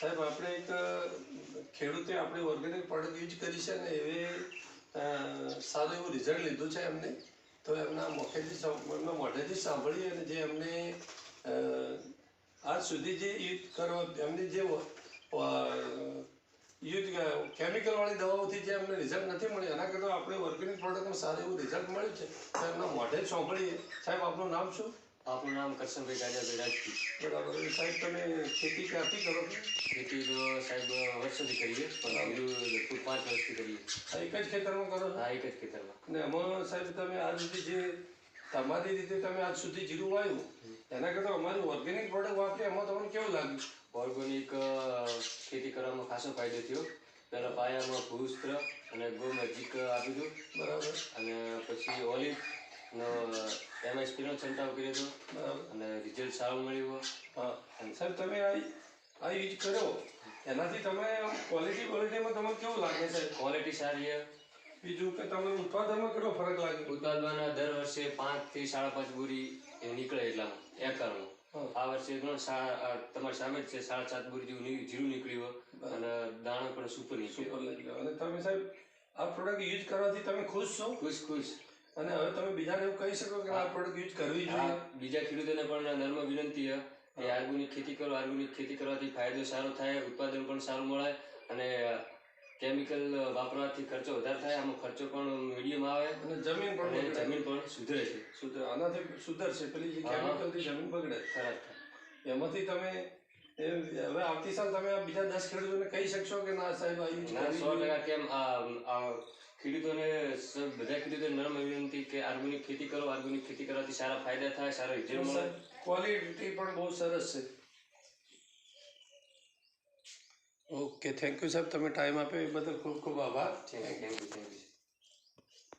સાહેબ, આપણે એક ખેડૂતે આપણે ઓર્ગેનિક પ્રોડક્ટ યુઝ કરી છે ને એવે સારું એવું રિઝલ્ટ લીધું છે એમને. તો એમના મુખેથી એમના મોઢેથી સાંભળી અને જે એમને આજ સુધી જે યુઝ કરો એમની જે યુઝ કેમિકલવાળી દવાઓથી જે એમને રિઝલ્ટ નથી મળ્યું એના કરતાં આપણે ઓર્ગેનિક પ્રોડક્ટમાં સારું એવું રિઝલ્ટ મળ્યું છે. તો એમના મોઢે સાંભળીએ. સાહેબ, આપનું નામ શું? આપણું નામ કરશનભાઈ રાજા રાજપૂત બરાબર. એ સાહેબ તમે ખેતી ક્યાંથી કરો છો? ખેતી તો સાહેબ વર્ષોથી કરીએ પણ લગભગ પાંચ વર્ષથી કરીએ. આ એક જ ખેતરમાં કરો હા એક જ ખેતરમાં. અને એમાં સાહેબ તમે આજ સુધી જે તમારી રીતે તમે આજ સુધી જીરું વાવ્યું એના કરતાં અમારું ઓર્ગેનિક પ્રોડક્ટ વાપરી એમાં તમને કેવું લાગ્યું? ઓર્ગોનિક ખેતી કરવામાં ખાસો ફાયદો થયો. પહેલાં પાયામાં ભૂસ્ત્ર અને ગોમજીક આપી દઉં બરાબર. અને પછી ઓલિવ. નો એમએસપીનો છંટાવ કર્યો હતો બરાબર. અને રિઝલ્ટ સારું મળ્યું હા. સર તમે આ યુઝ કર્યો એનાથી તમે ક્વોલિટી ક્વોલિટીમાં તમને કેવું લાગે છે? ક્વોલિટી સારી છે. બીજું કે તમને ઉત્પાદનમાં કેટલો ફરક લાગ્યો ઉત્પાદનમાં દર વર્ષે પાંચથી સાડા પાંચ બોરી એ નીકળે એટલા એકરમાં. આ વર્ષે પણ તમારી સામે જ છે સાડા સાત બોરી જેવું જીરું નીકળ્યું અને દાણો પણ સુપર નીકળ્યો. અને તમે સાહેબ આ પ્રોડક્ટ યુઝ કરવાથી તમે ખુશ છો? ખુશ ખુશ. અને હવે તમે બીજાને એવું કહી શકો કે આ પ્રોડક્ટ યુઝ કરવી જોઈએ. બીજા ખેડૂતોને પણ નર્મ વિનંતી છે કે આર્ગોનિક ખેતી કરો આર્ગોનિક ખેતી કરવાથી ફાયદો સારો થાય ઉત્પાદન પણ સારું મળે અને કેમિકલ વાપરવાથી ખર્ચો વધારે થાય. આમાં ખર્ચો પણ મીડિયમ આવે અને જમીન પણ જમીન પણ સુધરે છે. સુધરે આનાથી સુધરશે. પેલી જે. કેમિકલથી જમીન બગડે. ખરાબ એમાંથી તમે હવે આવતી સાલ તમે બીજા દસ ખેડૂતોને કહી શકશો કે ના સાહેબ આ યુઝ ના સો? ટકા કેમ આ ખેડૂતોને સ- બધા ખેડૂતો નરમ વિનંતી કે આર્ગોનિક ખેતી કરો આર્ગોનિક ખેતી કરવાથી સારા ફાયદા થાય સારો રિઝલ્ટ મળે. ક્વોલિટી પણ બહુ સરસ છે. ઓકે થેન્ક યુ સાહેબ તમે ટાઈમ આપ્યો એ બદલ ખૂબ ખૂબ આભાર. Thank you thank you